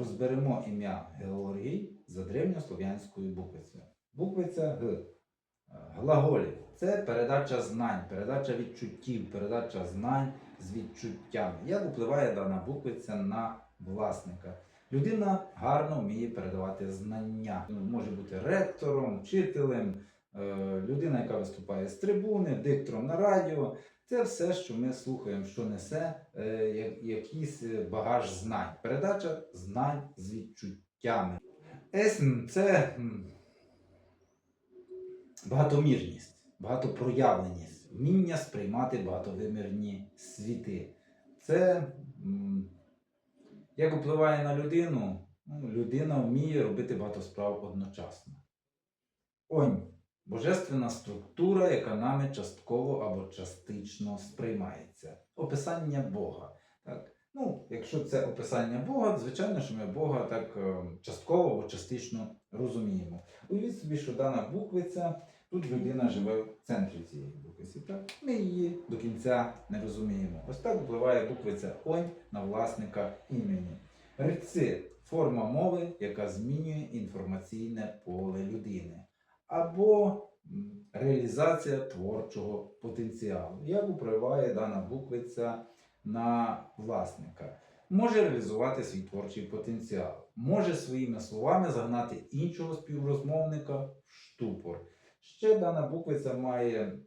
розберемо ім'я Георгій за древньослов'янською буквицею. Буквиця Г. Е, Глаголів. Це передача знань, передача відчуттів, передача знань з відчуттями. Як впливає дана буквиця на власника? Людина гарно вміє передавати знання. Ну, Може бути ректором, вчителем, людина, яка виступає з трибуни, диктором на радіо. Це все, що ми слухаємо, що несе е, якийсь е, багаж знань. Передача знань з відчуттями. Есм це багатомірність, багатопроявленість, вміння сприймати багатовимірні світи. Це як впливає на людину, ну, людина вміє робити багато справ одночасно. Онь божественна структура, яка нами частково або частично сприймається. Описання Бога. Так? Ну, якщо це описання Бога, звичайно, що ми Бога так е, частково або частично розуміємо. Уявіть собі, що дана буквиця, тут людина живе в центрі цієї буквиці. Так? Ми її до кінця не розуміємо. Ось так впливає буквиця Онь на власника імені. Реци форма мови, яка змінює інформаційне поле людини. Або реалізація творчого потенціалу. Як впливає дана буквиця на власника? Може реалізувати свій творчий потенціал, може своїми словами загнати іншого співрозмовника в штупор. Ще дана буквиця має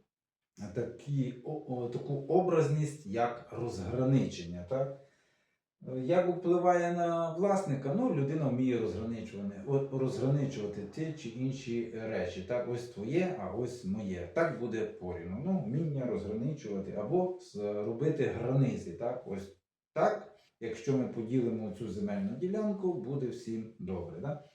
такі, о, о, таку образність, як розграничення. Так? Як впливає на власника, ну людина вміє розграничувати, розграничувати ті чи інші речі. Так, ось твоє, а ось моє. Так буде порівну. Ну, вміння розграничувати або робити границі. Так, ось так. Якщо ми поділимо цю земельну ділянку, буде всім добре. Так?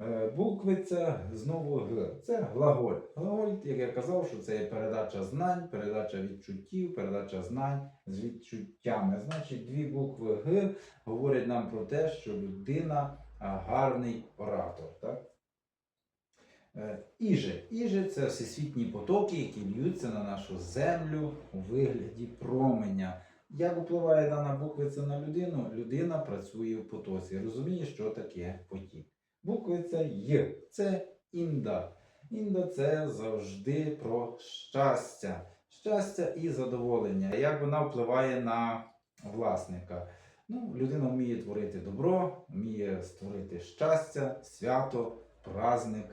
Е, Буквиця знову Г. Це глаголь. Глаголь, як я казав, що це є передача знань, передача відчуттів, передача знань з відчуттями. Значить, дві букви Г говорять нам про те, що людина гарний оратор. Так? Е, Іже. Іже це всесвітні потоки, які льються на нашу землю у вигляді променя. Як впливає дана буквиця на людину? Людина працює в потоці, розуміє, що таке потік. Буквиця Й це інда. Інда це завжди про щастя. Щастя і задоволення. Як вона впливає на власника? Ну, людина вміє творити добро, вміє створити щастя, свято, праздник,